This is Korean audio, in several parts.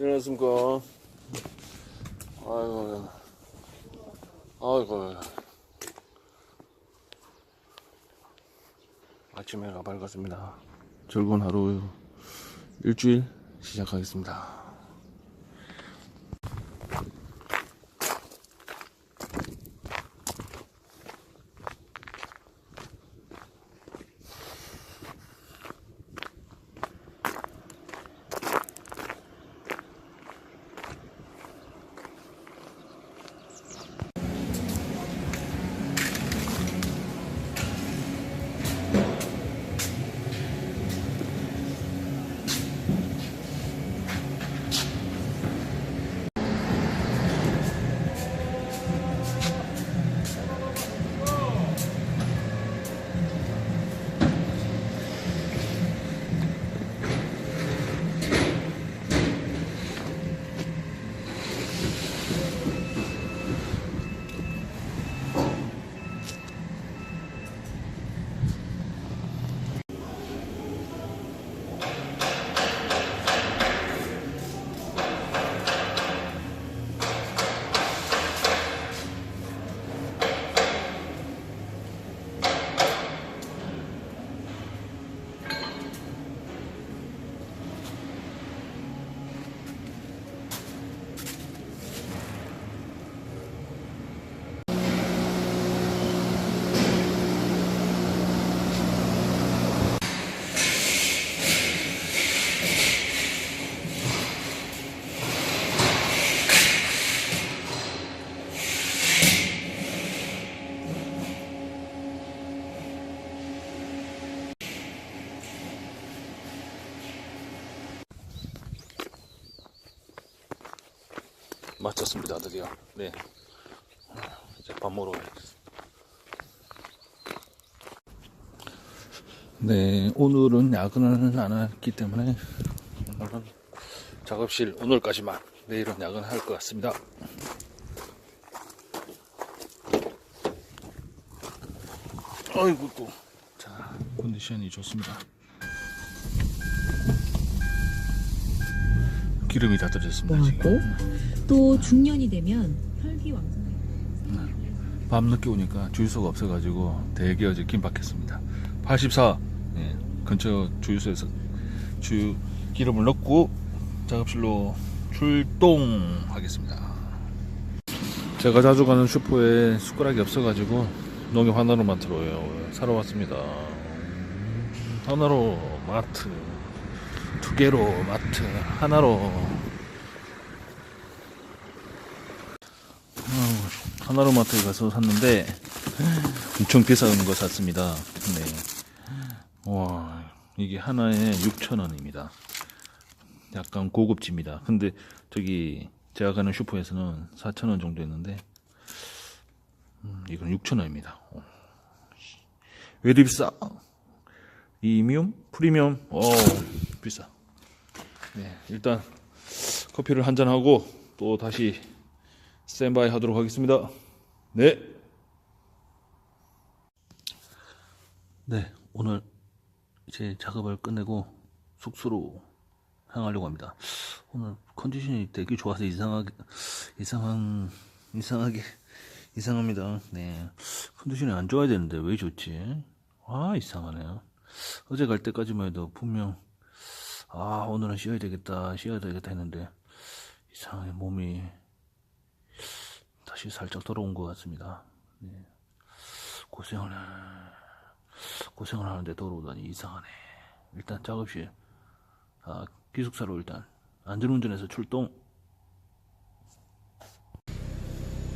일어났습니까? 아이고, 아이고. 아침 해가 밝았습니다. 즐거운 하루, 일주일 시작하겠습니다. 마쳤습니다, 드디어. 네. 이제 밥 먹으러. 네, 오늘은 야근을 안 했기 때문에 오늘은 작업실 오늘까지만 내일은 야근할 것 같습니다. 아이고 또. 자, 컨디션이 좋습니다. 기름이 다 들어졌습니다, 지금. 하고 또 중년이 되면 혈기왕성해. 밤늦게 오니까 주유소가 없어가지고 대기 어제 긴박했습니다. 84 예, 근처 주유소에서 주유 기름을 넣고 작업실로 출동하겠습니다. 제가 자주 가는 슈퍼에 숟가락이 없어가지고 농협 하나로 마트로 사러 왔습니다. 하나로 마트, 두 개로 마트, 하나로 하나로 마트에 가서 샀는데 엄청 비싼 거 샀습니다. 네. 와 이게 하나에 6,000원입니다. 약간 고급집니다. 근데 저기 제가 가는 슈퍼에서는 4,000원 정도 했는데 음, 이건 6,000원입니다. 왜 이리 비싸? 이미움? 프리미엄? 어 비싸. 네 일단 커피를 한 잔 하고 또 다시 스탠바이 하도록 하겠습니다. 네. 네, 오늘 이제 작업을 끝내고 숙소로 향하려고 합니다. 오늘 컨디션이 되게 좋아서 이상하게, 이상한, 이상하게, 이상합니다. 네. 컨디션이 안 좋아야 되는데 왜 좋지? 아, 이상하네요. 어제 갈 때까지만 해도 분명, 아, 오늘은 쉬어야 되겠다, 쉬어야 되겠다 했는데, 이상하게 몸이 다시 살짝 돌아온 것 같습니다. 네. 고생을 고생을 하는데 돌아오다니 이상하네. 일단 작업실 아, 기숙사로 일단 안전운전해서 출동.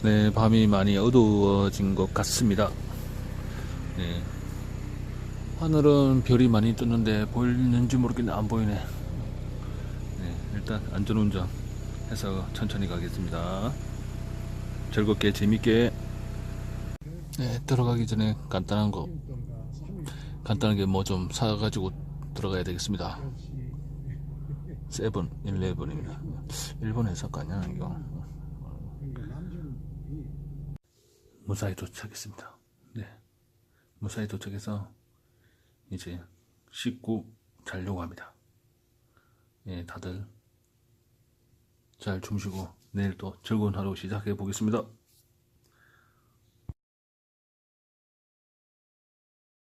네, 밤이 많이 어두워진 것 같습니다. 네. 하늘은 별이 많이 뜨는데 보이는지 모르겠는데 안 보이네. 네, 일단 안전운전 해서 천천히 가겠습니다. 즐겁게 재밌게. 네, 들어가기 전에 간단한 거. 간단하게 뭐 좀 사가지고 들어가야 되겠습니다. 세븐 일레븐입니다. 일본 회사 거 아니야 이거? 무사히 도착했습니다. 네. 무사히 도착해서 이제 씻고 자려고 합니다 예 다들 잘 주무시고 내일 또 즐거운 하루 시작해 보겠습니다.